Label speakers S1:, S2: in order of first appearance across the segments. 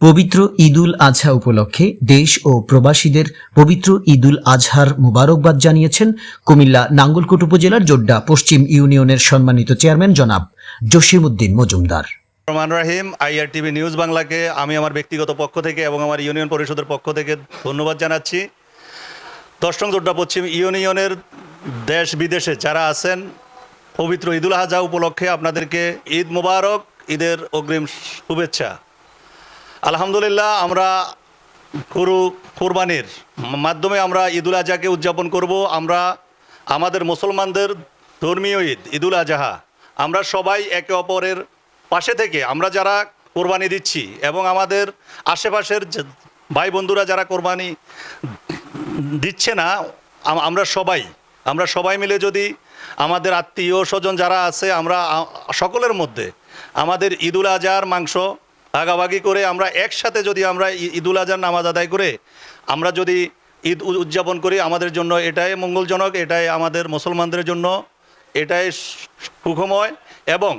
S1: পবিত্র ঈদুল আজহা উপলক্ষে দেশ ও প্রবাসীদের পবিত্র ঈদুল আজহার মোবারকবাদ জানিয়েছেন কুমিল্লা নাঙ্গলকোট উপজেলার জোড্ডা পশ্চিম ইউনিয়নের সম্মানিত চেয়ারম্যান জনাব Jasimuddin Majumdar.
S2: Rahman Rahim IR TV news বাংলাকে আমি আমার ব্যক্তিগত পক্ষ থেকে এবং আমার ইউনিয়ন পরিষদের পক্ষ থেকে ধন্যবাদ জানাচ্ছি। দশম জোড্ডা পশ্চিম ইউনিয়নের দেশ বিদেশে যারা আছেন, পবিত্র ঈদুল আজহা উপলক্ষে আপনাদেরকে ঈদ মোবারক, ঈদের অগ্রিম শুভেচ্ছা। আলহামদুলিল্লাহ, আমরা গরু কোরবানির মাধ্যমে আমরা ঈদুল আজহাকে উদযাপন করব। আমরা আমাদের মুসলমানদের ধর্মীয় ঈদ ঈদুল আজহা। আমরা সবাই একে অপরের পাশে থেকে আমরা যারা কোরবানি দিচ্ছি এবং আমাদের আশেপাশের ভাই বন্ধুরা যারা কোরবানি দিচ্ছে না আমরা সবাই আমরা সবাই মিলে যদি আমাদের আত্মীয় স্বজন যারা আছে, আমরা সকলের মধ্যে আমাদের ঈদুল আজহার মাংস ভাগাভাগি করে আমরা একসাথে যদি আমরা ঈদুল আজহার নামাজ আদায় করে আমরা যদি ঈদ উদযাপন করি, আমাদের জন্য এটাই মঙ্গলজনক, এটাই আমাদের মুসলমানদের জন্য এটাই সুখময় এবং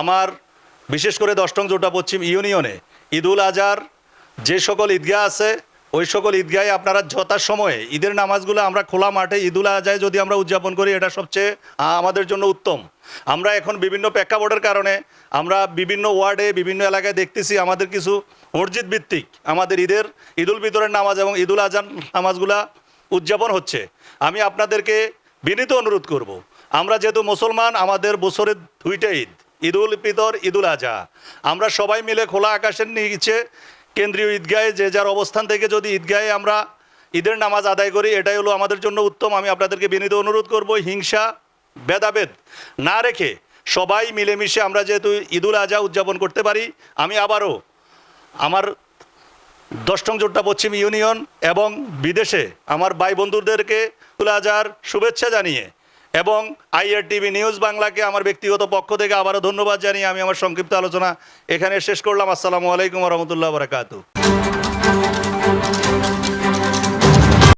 S2: আমার বিশেষ করে দশটং জোটা পশ্চিম ইউনিয়নে ঈদুল আজহার যে সকল ঈদগাহ আছে ওই সকল ঈদগাহে আপনারা যথা সময়ে ঈদের নামাজগুলো আমরা খোলা মাঠে ঈদুল আজায় যদি আমরা উদযাপন করি, এটা সবচেয়ে আমাদের জন্য উত্তম আমরা এখন বিভিন্ন প্রেক্ষাপটের কারণে আমরা বিভিন্ন ওয়ার্ডে, বিভিন্ন এলাকায় দেখতেছি আমাদের কিছু মসজিদ ভিত্তিক আমাদের ঈদের, ঈদুল ফিতরের নামাজ এবং ঈদুল আজান নামাজগুলা উদযাপন হচ্ছে আমি আপনাদেরকে বিনীত অনুরোধ করব। আমরা যেহেতু মুসলমান, আমাদের বছরের দুইটা ঈদ, ঈদুল ফিতর, ঈদুল আজহা আমরা সবাই মিলে খোলা আকাশের নিচে কেন্দ্রীয় ঈদগাহে যে যার অবস্থান থেকে যদি ঈদগাহে আমরা ঈদের নামাজ আদায় করি, এটাই হলো আমাদের জন্য উত্তম। আমি আপনাদেরকে বিনীত অনুরোধ করব, হিংসা, ভেদাভেদ না রেখে সবাই মিলেমিশে আমরা যেহেতু ঈদুল আজহা উদযাপন করতে পারি, আমি আবারও আমার দশম জোট্টা পশ্চিম ইউনিয়ন এবং বিদেশে আমার ভাই বন্ধুদেরকে ঈদুল আজহার শুভেচ্ছা জানিয়ে এবং আইআর টিভি নিউজ বাংলাকে আমার ব্যক্তিগত পক্ষ থেকে আবারও ধন্যবাদ জানিয়ে আমি আমার সংক্ষিপ্ত আলোচনা এখানে শেষ করলাম। আসসালামু আলাইকুম রহমতুল্লাহ বরাকাতু